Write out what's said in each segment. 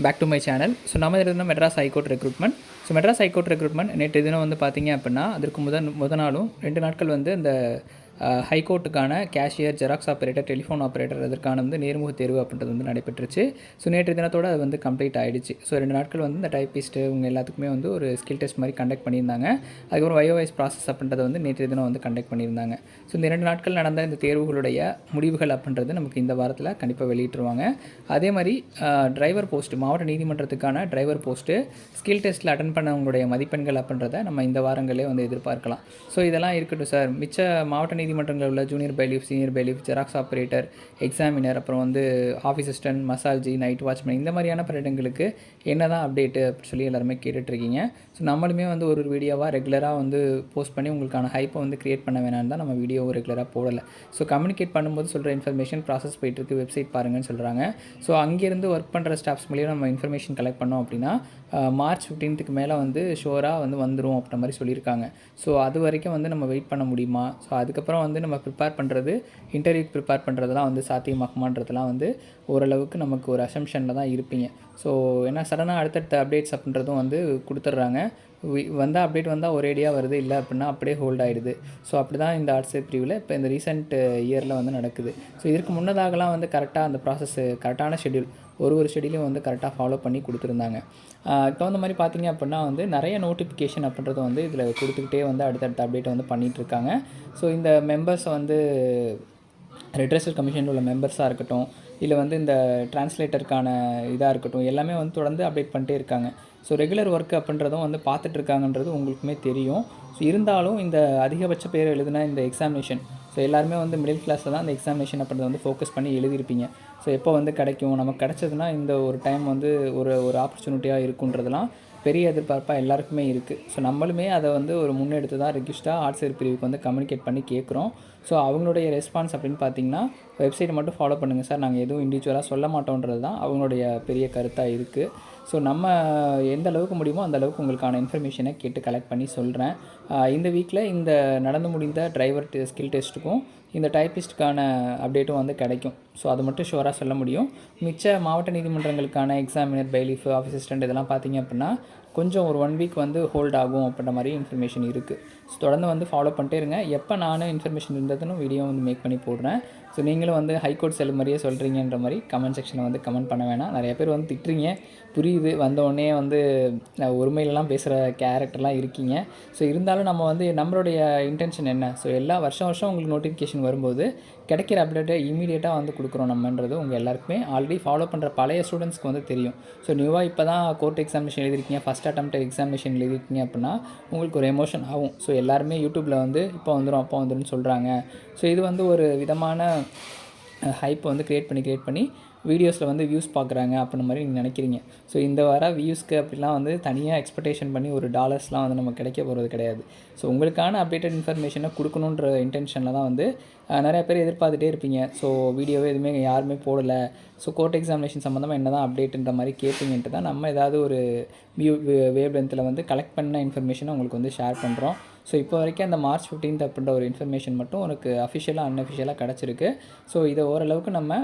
Back to my channel so நம்ம இருந்த Madras high court recruitment so Madras high court recruitment நேற்று தினம் வந்து பார்த்தீங்க அப்படின்னா அதற்கு முதல் முத நாளும் ரெண்டு நாட்கள் வந்து இந்த ஹைகோர்ட்டுக்கான cashier xerox operator telephone operator அதற்கான வந்து நேர்முக தேர்வு அப்படின்றது வந்து நடைபெற்றுச்சு. ஸோ நேற்று தினத்தோட அது வந்து கம்ப்ளீட் ஆகிடுச்சு ஸோ ரெண்டு நாட்கள் வந்து இந்த டைப்பிஸ்ட்டு இவங்க எல்லாத்துக்குமே வந்து ஒரு ஸ்கில் டெஸ்ட் மாதிரி கண்டக்ட் பண்ணியிருந்தாங்க. அதுக்கப்புறம் வயோவைஸ் ப்ராசஸ் அப்படின்றத வந்து நேற்று தினம் வந்து கண்டக்ட் பண்ணியிருந்தாங்க. ஸோ இந்த ரெண்டு நாட்கள் நடந்த இந்த தேர்வுகளுடைய முடிவுகள் அப்படின்றது நமக்கு இந்த வாரத்தில் கண்டிப்பாக வெளியிட்டுருவாங்க. அதே மாதிரி டிரைவர் போஸ்ட் மாவட்ட நீதிமன்றத்துக்கான டிரைவர் போஸ்ட்டு ஸ்கில் டெஸ்ட்டில் அட்டன் பண்ணவங்களுடைய மதிப்பெண்கள் அப்படின்றத நம்ம இந்த வாரங்களே வந்து எதிர்பார்க்கலாம். ஸோ இதெல்லாம் இருக்கட்டும் சார். மிச்ச மாவட்ட நீதி நீதிமன்றங்களில் உள்ள junior bailiff senior bailiff xerox operator examiner அப்புறம் வந்து ஆஃபீஸ் அசிஸ்டன்ட் மசால்ஜி நைட் வாட்ச்மேன் இந்த மாதிரியான பர்யடங்களுக்கு என்ன தான் அப்டேட்டு அப்படின்னு சொல்லி எல்லாருமே கேட்டுட்ருக்கீங்க. ஸோ நம்மளுமே வந்து ஒரு ஒரு வீடியோவாக ரெகுலராக வந்து போஸ்ட் பண்ணி உங்களுக்கான ஹைப்பை வந்து க்ரியேட் பண்ண வேணாம்னு தான் நம்ம வீடியோ ரெகுலராக போடலை. ஸோ கம்யூனிகேட் பண்ணும்போது சொல்கிற இன்ஃபர்மேஷன் ப்ராசஸ் போயிட்டுருக்கு வெப்சைட் பாருங்கன்னு சொல்கிறாங்க ஸோ அங்கேருந்து ஒர்க் பண்ணுற ஸ்டாஃப்ஸ் மூலியம் நம்ம இன்ஃபர்மேஷன் கலெக்ட் பண்ணோம் அப்படின்னா மார்ச் ஃபிஃப்டீன்த்துக்கு மேலே வந்து ஷோராக வந்து வந்துடும் அப்படின்ற மாதிரி சொல்லியிருக்காங்க. ஸோ அது வரைக்கும் வந்து நம்ம வெயிட் பண்ண முடியுமா? ஸோ அதுக்கப்புறம் வந்து நம்ம ப்ரிப்பேர் பண்ணுறது இன்டர்வியூக்கு ப்ரிப்பேர் பண்ணுறதுலாம் வந்து சாத்தியமாகுமான்றதுலாம் வந்து ஓரளவுக்கு நமக்கு ஒரு அசம்ஷனில் தான் இருப்பீங்க. ஸோ ஏன்னா சடனாக அடுத்தடுத்த அப்டேட்ஸ் அப்படின்றதும் வந்து கொடுத்துட்றாங்க. வந்தால் அப்டேட் வந்தால் ஒரேடியாக வருது இல்லை அப்படின்னா அப்படியே ஹோல்ட் ஆகிடுது ஸோ அப்படி தான் இந்த ஆர்ட்ஸ் பிரிவில் இப்போ இந்த ரீசெண்ட் இயரில் வந்து நடக்குது. ஸோ இதற்கு முன்னதாகலாம் வந்து கரெக்டாக அந்த ப்ராசஸ் கரெக்டான ஷெடியூல் ஒரு ஒரு ஷெடியூலையும் வந்து கரெக்டாக ஃபாலோ பண்ணி கொடுத்துருந்தாங்க. இப்போ அந்த மாதிரி பார்த்தீங்க அப்படின்னா வந்து நிறைய நோட்டிஃபிகேஷன் அப்படின்றது வந்து இதில் கொடுத்துக்கிட்டே வந்து அடுத்தடுத்த அப்டேட்டை வந்து பண்ணிகிட்ருக்காங்க ஸோ இந்த மெம்பர்ஸை வந்து ரெட்ரஸல் கமிஷனில் உள்ள மெம்பர்ஸாக இருக்கட்டும் இல்லை வந்து இந்த டிரான்ஸ்லேட்டருக்கான இதாக இருக்கட்டும் எல்லாமே வந்து தொடர்ந்து அப்டேட் பண்ணிட்டே இருக்காங்க. ஸோ ரெகுலர் ஒர்க் அப்படின்றதும் வந்து பார்த்துட்ருக்காங்கன்றது உங்களுக்குமே தெரியும். ஸோ இருந்தாலும் இந்த அதிகபட்ச பேர் எழுதுனா இந்த எக்ஸாமினேஷன் ஸோ எல்லாருமே வந்து மிடில் கிளாஸில் தான் அந்த எக்ஸாமினேஷன் அப்படின்றத வந்து ஃபோக்கஸ் பண்ணி எழுதியிருப்பீங்க. ஸோ எப்போ வந்து கிடைக்கும்? நமக்கு கிடச்சதுன்னா இந்த ஒரு டைம் வந்து ஒரு ஒரு ஆப்பர்ச்சுனிட்டியாக இருக்குன்றதெல்லாம் பெரிய எதிர்பார்ப்பாக எல்லாருக்குமே இருக்குது ஸோ நம்மளுமே அதை வந்து ஒரு முன்னெடுத்து தான் ரெக்யூஸ்டாக ஆர்ட்ஸ் பிரிவுக்கு வந்து கம்யூனிகேட் பண்ணி கேட்குறோம் ஸோ அவங்களுடைய ரெஸ்பான்ஸ் அப்படின்னு பார்த்தீங்கன்னா வெப்சைட்டை மட்டும் ஃபாலோ பண்ணுங்கள் சார். நாங்கள் எதுவும் இண்டிவிஜுவலாக சொல்ல மாட்டோன்றது தான் அவங்களுடைய பெரிய கருத்தாக இருக்குது ஸோ நம்ம எந்த அளவுக்கு முடியுமோ அந்த அளவுக்கு உங்களுக்கான இன்ஃபர்மேஷனை கேட்டு கலெக்ட் பண்ணி சொல்கிறேன் இந்த வீக்கில் இந்த நடந்து முடிந்த டிரைவர் ஸ்கில் டெஸ்ட்டுக்கும் இந்த டைப்பிஸ்ட்டுக்கான அப்டேட்டும் வந்து கிடைக்கும். ஸோ அது மட்டும் ஷுவராக சொல்ல முடியும். மிச்ச மாவட்ட நீதிமன்றங்களுக்கான எக்ஸாமினர் பைலீஃப் ஆஃபீஸ் அசிஸ்டண்ட் இதெல்லாம் பார்த்தீங்க அப்படின்னா கொஞ்சம் ஒரு ஒன் வீக் வந்து ஹோல்ட் ஆகும் அப்படின்ற மாதிரி இன்ஃபர்மேஷன் இருக்குது ஸோ தொடர்ந்து வந்து ஃபாலோ பண்ணிட்டே இருங்க. எப்போ நானும் இன்ஃபர்மேஷன் இருந்ததுன்னு வீடியோ வந்து மேக் பண்ணி போடுறேன். ஸோ நீங்களும் வந்து ஹைகோர்ட் செல் மாதிரியே சொல்கிறீங்கன்ற மாதிரி கமெண்ட் செக்ஷனில் வந்து கமெண்ட் பண்ண வேணாம். நிறைய பேர் வந்து திட்டுறீங்க. புரியுது. வந்தோடனே வந்து ஒருமையிலலாம் பேசுகிற கேரக்டர்லாம் இருக்கீங்க. ஸோ இருந்தாலும் நம்ம வந்து நம்மளுடைய இன்டென்ஷன் என்ன? ஸோ எல்லா வருஷம் வருஷம் உங்களுக்கு நோட்டிஃபிகேஷன் வரும்போது கிடைக்கிற அப்டேட்டை இமீடியட்டாக வந்து கொடுக்குறோம் நம்மன்றது உங்கள் எல்லாருக்குமே. ஆல்ரெடி ஃபாலோ பண்ணுற பழைய ஸ்டூடெண்ட்ஸ்க்கு வந்து தெரியும். ஸோ நியூவாக இப்போ தான் கோர்ட் எக்ஸாமினேஷன் எழுதிருக்கீங்க ஃபஸ்ட் அட்டம் எக்ஸாமினேஷன் எழுதிட்டீங்க அப்படின்னா உங்களுக்கு ஒரு எமோஷன் ஆகும். ஸோ எல்லாருமே யூடியூப்பில் வந்து இப்போ வந்துடும் அப்போ வந்துடும் சொல்கிறாங்க ஸோ இது வந்து ஒரு விதமான ஹைப்பை வந்து க்ரியேட் பண்ணி க்ரியேட் பண்ணி வீடியோஸில் வந்து வியூஸ் பார்க்குறாங்க அப்படின்ற மாதிரி நீங்கள் நினைக்கிறீங்க. ஸோ இந்த வர வியூஸ்க்கு அப்படிலாம் வந்து தனியாக எக்ஸ்பெக்டேஷன் பண்ணி ஒரு டாலர்ஸ்லாம் வந்து நம்ம கிடைக்க போகிறது கிடையாது. ஸோ உங்களுக்கான அப்டேட்டட் இன்ஃபர்மேஷனை கொடுக்கணுன்ற இன்டென்ஷனில் தான் வந்து நிறைய பேர் எதிர்பார்த்துட்டே இருப்பீங்க. ஸோ வீடியோவே எதுவுமே யாருமே போடலை. ஸோ கோர்ட் எக்ஸாமினேஷன் சம்மந்தமாக என்ன தான் அப்டேட்டுன்ற மாதிரி கேட்பீங்கன்ட்டு தான் நம்ம ஏதாவது ஒரு வியூ வேவ் லென்த்தில் வந்து கலெக்ட் பண்ண இன்ஃபர்மேஷனை உங்களுக்கு வந்து ஷேர் பண்ணுறோம் ஸோ இப்போ வரைக்கும் அந்த மார்ச் ஃபிஃப்டீன்த் அப்படின்ற ஒரு இன்ஃபர்மேஷன் மட்டும் உனக்கு அஃபிஷியலாக அன்அஃபிஷியலாக கிடச்சிருக்கு. ஸோ இதை ஓரளவுக்கு நம்ம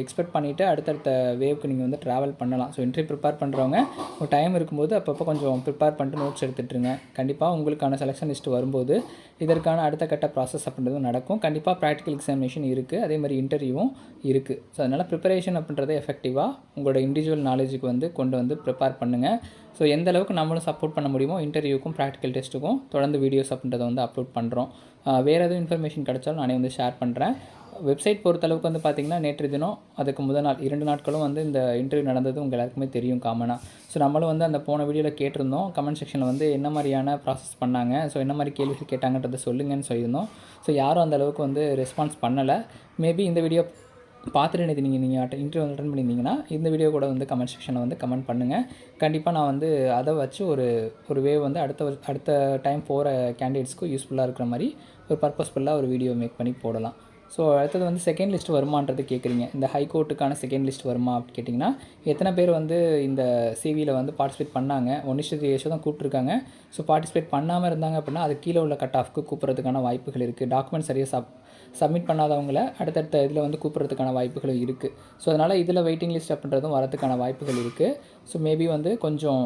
எக்ஸ்பெக்ட் பண்ணிவிட்டு அடுத்தடுத்த வேவ்க்கு நீங்கள் வந்து ட்ராவல் பண்ணலாம். ஸோ இன்டர்வியூ ப்ரிப்பேர் பண்ணுறவங்க ஒரு டைம் இருக்கும்போது அப்பப்போ கொஞ்சம் ப்ரிப்பேர் பண்ணிட்டு நோட்ஸ் எடுத்துட்டுருங்க. கண்டிப்பாக உங்களுக்கான செலெக்ஷன் லிஸ்ட் வரும்போது இதற்கான அடுத்த கட்ட ப்ராசஸ் அப்படின்றது நடக்கும். கண்டிப்பாக ப்ராக்டிக்கல் எக்ஸாமினேஷன் இருக்குது அதே மாதிரி இன்டர்வியூவும் இருக்குது ஸோ அதனால் ப்ரிப்பரேஷன் அப்படின்றத எஃபெக்டிவாக உங்களோட இண்டிவிஜுவல் நாலேஜுக்கு வந்து கொண்டு வந்து ப்ரிப்பேர் பண்ணுங்கள் ஸோ எந்த அளவுக்கு நம்மளும் சப்போர்ட் பண்ண முடியுமோ இன்டர்வியூக்கும் ப்ராக்டிக்கல் டெஸ்ட்டுக்கும் தொடர்ந்து வீடியோஸ் அப்படின்றத வந்து அப்லோட் பண்ணுறோம் வேறு எதுவும் இன்ஃபர்மேஷன் கிடச்சாலும் நானே வந்து ஷேர் பண்ணுறேன் வெப்சைட் பொறுத்தளவுக்கு வந்து பார்த்திங்கன்னா நேற்று தினம் அதுக்கு முதல் நாள் இரண்டு நாட்களும் வந்து இந்த இன்டர்வியூ நடந்தது உங்கள் எல்லாருக்குமே தெரியும் காமனாக ஸோ நம்மளும் வந்து அந்த போன வீடியோவில் கேட்டிருந்தோம். கமெண்ட் செக்ஷனில் வந்து என்ன மாதிரியான ப்ராசஸ் பண்ணாங்க? ஸோ என்ன மாதிரி கேள்விகள் கேட்டாங்கன்றதை சொல்லுங்கன்னு சொல்லியிருந்தோம். ஸோ யாரும் அந்தளவுக்கு வந்து ரெஸ்பான்ஸ் பண்ணலை. மேபி இந்த வீடியோ பார்த்துட்டு நேற்று நீங்கள் நீங்கள் அட்ட இன்டர்வியூ அட்டன் பண்ணியிருந்தீங்கன்னா இந்த வீடியோ கூட வந்து கமெண்ட் செக்ஷனில் வந்து கமெண்ட் பண்ணுங்கள் கண்டிப்பாக நான் வந்து அதை வச்சு ஒரு ஒரு வேவ் வந்து அடுத்த அடுத்த டைம் போகிற கேண்டிடேட்ஸ்க்கும் யூஸ்ஃபுல்லாக இருக்கிற மாதிரி ஒரு பர்பஸ்ஃபுல்லாக ஒரு வீடியோ மேக் பண்ணி போடலாம். ஸோ அடுத்தது வந்து செகண்ட் லிஸ்ட் வருமானது கேட்குறீங்க இந்த ஹைகோர்ட்டுக்கான செகண்ட் லிஸ்ட் வருமா அப்படின்னு கேட்டிங்கன்னா எத்தனை பேர் வந்து இந்த சிவியில் வந்து பார்ட்டிசிபேட் பண்ணாங்க? ஒன் இஷ்டு தான் கூப்பிட்ருக்காங்க ஸோ பார்ட்டிசிபேட் பண்ணாமல் இருந்தாங்க அப்படின்னா அது கீழே உள்ள கட் ஆஃப்க்கு கூப்பிட்றதுக்கான வாய்ப்புகள் இருக்குது டாக்குமெண்ட் சரியாக சப் சப்மிட் பண்ணாதவங்கள அடுத்தடுத்த இதில் வந்து கூப்பிட்றதுக்கான வாய்ப்புகளும் இருக்குது ஸோ அதனால் இதில் வெயிட்டிங் லிஸ்ட் அப்படின்றதும் வரதுக்கான வாய்ப்புகள் இருக்குது ஸோ மேபி வந்து கொஞ்சம்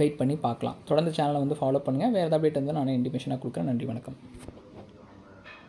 வெயிட் பண்ணி பார்க்கலாம். தொடர்ந்து சேனலை வந்து ஃபாலோ பண்ணுங்கள் வேறு ஏதாவது அப்டேட் இருந்தால் நான் இன்டிமேஷனாக கொடுக்குறேன். நன்றி வணக்கம்.